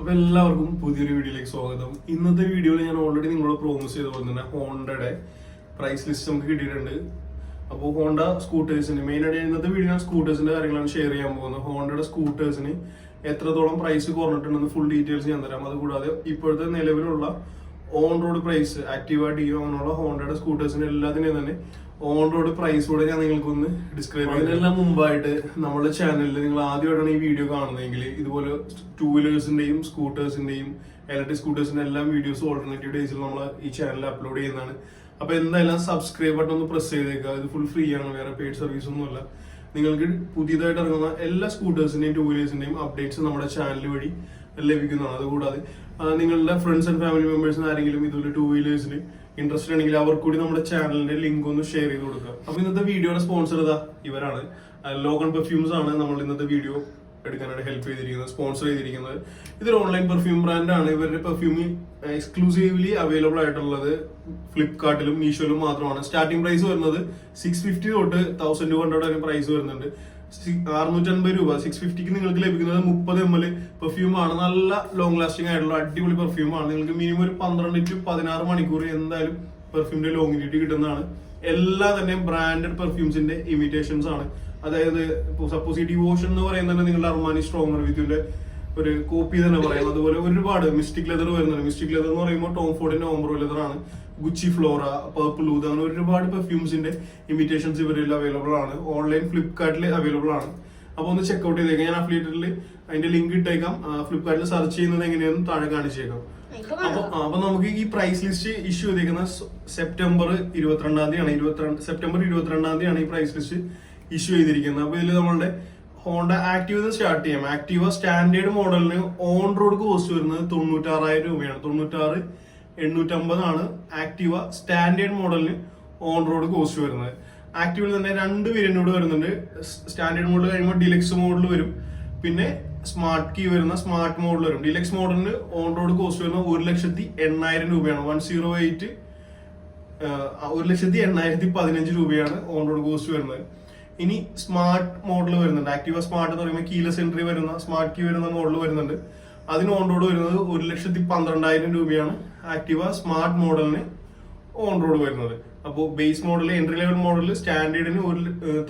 അപ്പൊ എല്ലാവർക്കും പുതിയൊരു വീഡിയോയിലേക്ക് സ്വാഗതം. ഇന്നത്തെ വീഡിയോയിൽ ഞാൻ ഓൾറെഡി നിങ്ങളോട് പ്രോമിസ് ചെയ്ത പോലെ തന്നെ ഹോണ്ടയുടെ പ്രൈസ് ലിസ്റ്റ് നമുക്ക് കിട്ടിയിട്ടുണ്ട്. അപ്പോൾ ഹോണ്ട സ്കൂട്ടേഴ്സിന് മെയിൻ ആയിട്ട് ഇന്നത്തെ വീഡിയോ ഞാൻ സ്കൂട്ടേഴ്സിന്റെ കാര്യങ്ങളാണ് ഷെയർ ചെയ്യാൻ പോകുന്നത്. ഹോണ്ടയുടെ സ്കൂട്ടേഴ്സിന് എത്രത്തോളം പ്രൈസ് കുറഞ്ഞിട്ടുണ്ടെന്ന് ഫുൾ ഡീറ്റെയിൽസ് ഞാൻ തരാം. അതുകൂടാതെ ഇപ്പോഴത്തെ നിലവിലുള്ള on road price Activa Dio അങ്ങനെയുള്ള ഹോണ്ടയുടെ സ്കൂട്ടേഴ്സിന് എല്ലാത്തിനെയും തന്നെ ഓൺ റോഡ് പ്രൈസ് കൂടെ ഞാൻ നിങ്ങൾക്കൊന്ന് ഡിസ്ക്രൈബ് ചെയ്യാം മുമ്പായിട്ട് നമ്മുടെ ചാനലിൽ നിങ്ങൾ ആദ്യമായിട്ടാണ് ഈ വീഡിയോ കാണുന്നതെങ്കിൽ ഇതുപോലെ ടൂ വീലേഴ്സിന്റെയും സ്കൂട്ടേഴ്സിന്റെയും ഇലക്ട്രിക് സ്കൂട്ടേഴ്സിന്റെ എല്ലാം വീഡിയോസ് ഓൾട്ടർനേറ്റീവ് ഡേയ്സിൽ നമ്മൾ ഈ ചാനലിൽ അപ്ലോഡ് ചെയ്യുന്നതാണ്. അപ്പൊ എന്തായാലും സബ്സ്ക്രൈബ് ബട്ടൺ ഒന്ന് പ്രസ് ചെയ്തേക്കുക. ഇത് ഫുൾ ഫ്രീ ആണ് വേറെ പെയ്ഡ് സർവീസ് ഒന്നുമല്ല നിങ്ങൾക്ക് പുതിയതായിട്ട് ഇറങ്ങുന്ന എല്ലാ സ്കൂട്ടേഴ്സിന്റെയും ടൂ വീലേഴ്സിന്റെയും അപ്ഡേറ്റ്സ് നമ്മുടെ ചാനൽ വഴി ലഭിക്കുന്നതാണ്. അതുകൂടാതെ നിങ്ങളുടെ ഫ്രണ്ട്സ് ആൻഡ് ഫാമിലി മെമ്പേഴ്സിന് ആരെങ്കിലും ഇതുപോലെ ടൂ വീലേഴ്സിന് ഇൻട്രസ്റ്റ് ഉണ്ടെങ്കിൽ അവർക്ക് കൂടി നമ്മുടെ ചാനലിന്റെ ലിങ്ക് ഒന്ന് ഷെയർ ചെയ്ത് കൊടുക്കുക. അപ്പൊ ഇന്നത്തെ വീഡിയോയുടെ സ്പോൺസർ ഇതാ ഇവരാണ്. ലോഗൺ പെർഫ്യൂംസ് ആണ് നമ്മൾ ഇന്നത്തെ വീഡിയോ എടുക്കാനായിട്ട് ഹെൽപ്പ് ചെയ്തിരിക്കുന്നത് സ്പോൺസർ ചെയ്തിരിക്കുന്നത്. ഇതൊരു ഓൺലൈൻ പെർഫ്യൂം ബ്രാൻഡ് ആണ്. ഇവരുടെ പെർഫ്യൂം എക്സ്ക്ലൂസീവ്ലി അവൈലബിൾ ആയിട്ടുള്ളത് ഫ്ലിപ്കാർട്ടിലും മീഷോയിലും മാത്രമാണ്. സ്റ്റാർട്ടിംഗ് പ്രൈസ് വരുന്നത് സിക്സ് ഫിഫ്റ്റി തൊട്ട് തൗസൻഡ് ടു ഹൺഡ്രഡ് വരെ പ്രൈസ് വരുന്നുണ്ട്. അറുന്നൂറ്റൻപത് രൂപ. സിക്സ് ഫിഫ്റ്റിക്ക് നിങ്ങൾക്ക് ലഭിക്കുന്നത് മുപ്പത് എം എൽ പെർഫ്യൂം ആണ്. നല്ല ലോങ് ലാസ്റ്റിംഗ് ആയിട്ടുള്ള അടിപൊളി പെർഫ്യൂം ആണ്. നിങ്ങൾക്ക് മിനിമം ഒരു പന്ത്രണ്ട് ടു പതിനാറ് മണിക്കൂർ എന്തായാലും പെർഫ്യൂമിന്റെ ലോങ്ങിലിറ്റി കിട്ടുന്നതാണ്. എല്ലാ തന്നെ ബ്രാൻഡഡ് പെർഫ്യൂംസിന്റെ ഇമിറ്റേഷൻസ് ആണ്. അതായത് സപ്പോസ് ഈ ഡിവോഷൻ എന്ന് പറയുന്നത് നിങ്ങളുടെ അർമാനി സ്ട്രോങ് വിത്തിന്റെ ഒരു കോപ്പി തന്നെ പറയാം അതുപോലെ ഒരുപാട് മിസ്റ്റിക് ലെതർ വരുന്നുണ്ട്. മിസ്റ്റിക് ലെതർ എന്ന് പറയുമ്പോൾ ടോം ഫോർഡിന്റെ ഓംബ്രോ ലെതർ ആണ്. ഗുച്ചി ഫ്ലോറ പേർപ്പിൾ ഊത് അങ്ങനെ ഒരുപാട് പെർഫ്യൂംസിന്റെ ഇമിറ്റേഷൻസ് ഇവരിൽ അവൈലബിൾ ആണ്. ഓൺലൈൻ ഫ്ലിപ്കാർട്ടിൽ അവൈലബിൾ ആണ്. അപ്പോൾ ഒന്ന് ചെക്ക്ഔട്ട് ചെയ്തേക്കാം. ഞാൻ അഫിലിയേറ്ററിൽ അതിന്റെ ലിങ്ക് ഇട്ടേക്കാം. ഫ്ലിപ്കാർട്ടിൽ സെർച്ച് ചെയ്യുന്നത് എങ്ങനെയാണെന്ന് താഴെ കാണിച്ചേക്കാം. അപ്പൊ അപ്പൊ നമുക്ക് ഈ പ്രൈസ് ലിസ്റ്റ് ഇഷ്യൂ ചെയ്തേക്കുന്ന സെപ്റ്റംബർ ഇരുപത്തിരണ്ടാം തീയതിയാണ് ഇരുപത്തിരണ്ട് സെപ്റ്റംബർ ഇരുപത്തിരണ്ടാം തീയതിയാണ് ഈ പ്രൈസ് ലിസ്റ്റ് ഇഷ്യൂ ചെയ്തിരിക്കുന്നത്. അപ്പൊ ഇതിൽ നമ്മളുടെ ഹോണ്ട ആക്റ്റീവ് സ്റ്റാർട്ട് ചെയ്യാം. Activa standard model on road cost വരുന്നത് തൊണ്ണൂറ്റാറായിരം രൂപയാണ്. തൊണ്ണൂറ്റാറ് എണ്ണൂറ്റമ്പതാണ് Activa standard model on road cost വരുന്നത്. ആക്റ്റീവിൽ തന്നെ രണ്ട് വേരിയന്റോട് വരുന്നുണ്ട്. സ്റ്റാൻഡേർഡ് മോഡൽ കഴിയുമ്പോൾ ഡിലക്സ് മോഡൽ വരും. പിന്നെ സ്മാർട്ട് കീ വരുന്ന സ്മാർട്ട് മോഡൽ വരും. ഡിലക്സ് മോഡലിന് ഓൺ റോഡ് കോസ്റ്റ് വരുന്ന ഒരു ലക്ഷത്തി എണ്ണായിരം രൂപയാണ്. വൺ സീറോ എയ്റ്റ് ഒരു ലക്ഷത്തി എണ്ണായിരത്തി പതിനഞ്ച് രൂപയാണ് ഓൺ റോഡ് കോസ്റ്റ് വരുന്നത്. ഇനി സ്മാർട്ട് മോഡൽ വരുന്നുണ്ട്. ആക്റ്റീവ സ്മാർട്ട് എന്ന് പറയുമ്പോൾ കീലസ് എൻട്രി വരുന്ന സ്മാർട്ട് കീ വരുന്ന മോഡൽ വരുന്നുണ്ട്. അതിന് ഓൺ റോഡ് വരുന്നത് ഒരു ലക്ഷത്തി പന്ത്രണ്ടായിരം രൂപയാണ്. ആക്റ്റീവ സ്മാർട്ട് മോഡലിന് ഓൺ റോഡ് വരുന്നത്. അപ്പോൾ base model entry level model സ്റ്റാൻഡേർഡിന് ഒരു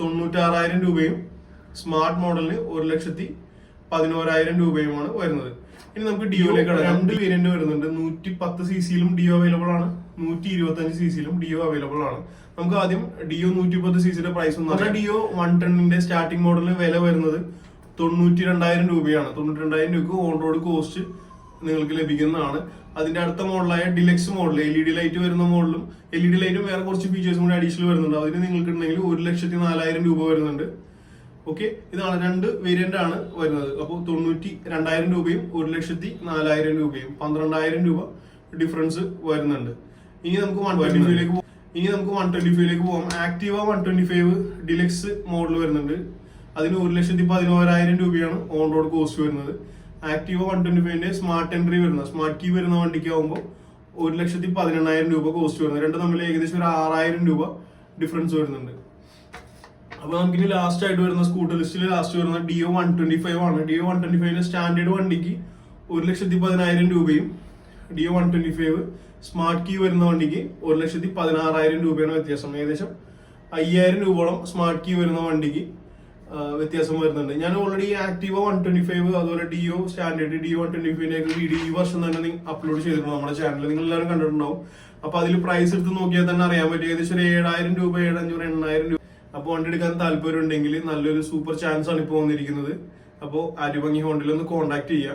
തൊണ്ണൂറ്റാറായിരം രൂപയും സ്മാർട്ട് മോഡലിന് ഒരു ലക്ഷത്തി പതിനോരായിരം രൂപയുമാണ് വരുന്നത്. ഇനി നമുക്ക് ഡിയോയിലേക്ക്. രണ്ട് വേരിയന്റ് വരുന്നുണ്ട്. നൂറ്റി പത്ത് സി സിയിലും ഡിയോ അവൈലബിൾ ആണ്. നൂറ്റി ഇരുപത്തി അഞ്ച് സി സിയിലും ഡിയോ അവൈലബിൾ ആണ്. നമുക്ക് ആദ്യം ഡിയോ നൂറ്റി പത്ത് സി സിയുടെ പ്രൈസ് ഡിയോ വൺ ടെണ്ണിന്റെ സ്റ്റാർട്ടിംഗ് മോഡലിന് വില വരുന്നത് തൊണ്ണൂറ്റി രണ്ടായിരം രൂപയാണ്. തൊണ്ണൂറ്റി രണ്ടായിരം രൂപയ്ക്ക് ഓൺ റോഡ് കോസ്റ്റ് നിങ്ങൾക്ക് ലഭിക്കുന്നതാണ്. അതിന്റെ അടുത്ത മോഡലായ deluxe model L E D light വരുന്ന മോഡലും എൽ ഇ ഡി ലൈറ്റും വേറെ കുറച്ച് ഫീച്ചേഴ്സും കൂടി അഡീഷണൽ വരുന്നുണ്ട്. അതിന് നിങ്ങൾക്ക് ഉണ്ടെങ്കിൽ ഒരു ലക്ഷത്തി നാലായിരം രൂപ വരുന്നുണ്ട്. ഓക്കെ ഇതാണ് രണ്ട് വേരിയന്റ് ആണ് വരുന്നത്. അപ്പോൾ തൊണ്ണൂറ്റി രണ്ടായിരം രൂപയും ഒരു ലക്ഷത്തി നാലായിരം രൂപയും പന്ത്രണ്ടായിരം രൂപ ഡിഫറൻസ് വരുന്നുണ്ട്. ഇനി നമുക്ക് വൺ ട്വന്റി ഫൈവിലേക്ക് ഇനി നമുക്ക് വൺ ട്വന്റി ഫൈവിലേക്ക് പോകാം Activa one twenty five deluxe model വരുന്നുണ്ട്. അതിന് ഒരു ലക്ഷത്തി പതിനോരായിരം രൂപയാണ് ഓൺ റോഡ് കോസ്റ്റ് വരുന്നത്. ആക്റ്റീവ വൺ ട്വന്റി ഫൈവിന്റെ സ്മാർട്ട് എൻട്രി വരുന്നത്. സ്മാർട്ട് കീ വരുന്ന വണ്ടിക്ക് ആകുമ്പോൾ ഒരു ലക്ഷത്തി പതിനെണ്ണായിരം രൂപ കോസ്റ്റ് വരുന്നത്. രണ്ടും തമ്മിൽ ഏകദേശം ഒരു ആറായിരം രൂപ ഡിഫറൻസ് വരുന്നുണ്ട്. അപ്പോൾ നമുക്കിനി ലാസ്റ്റ് ആയിട്ട് വരുന്ന സ്കൂട്ടർ ലിസ്റ്റിൽ ലാസ്റ്റ് വരുന്ന ഡിഒ വൺ ട്വന്റി ഫൈവ് ആണ്. ഡിഒ വൺ ട്വന്റി ഫൈവിന്റെ സ്റ്റാൻഡേർഡ് വണ്ടിക്ക് ഒരു ലക്ഷത്തി പതിനായിരം രൂപയും Dio one twenty five smart key വരുന്ന വണ്ടിക്ക് ഒരു ലക്ഷത്തി പതിനാറായിരം രൂപയാണ് വ്യത്യാസം. ഏകദേശം അയ്യായിരം രൂപയോളം സ്മാർട്ട് കീ വരുന്ന വണ്ടിക്ക് വ്യത്യാസം വരുന്നുണ്ട്. ഞാൻ already Activa one twenty five അതുപോലെ Dio standard Dio one twenty ഫൈവിന്റെ video ഈ വർഷം തന്നെ അപ്ലോഡ് ചെയ്തിട്ടുണ്ട് നമ്മുടെ ചാനലിൽ നിങ്ങൾ എല്ലാവരും കണ്ടിട്ടുണ്ടാവും. അപ്പൊ അതിൽ പ്രൈസ് എടുത്ത് നോക്കിയാൽ തന്നെ അറിയാൻ പറ്റും. ഏകദേശം ഒരു ഏഴായിരം രൂപ ഏഴഞ്ഞൂറ് എണ്ണായിരം രൂപ. അപ്പോൾ വണ്ടി എടുക്കാൻ താല്പര്യം ഉണ്ടെങ്കിൽ നല്ലൊരു സൂപ്പർ ചാൻസ് ആണ് ഇപ്പോൾ വന്നിരിക്കുന്നത്. അപ്പോൾ ആറ്റുഭംഗി ഹോണ്ടിൽ ഒന്ന് കോൺടാക്ട് ചെയ്യുക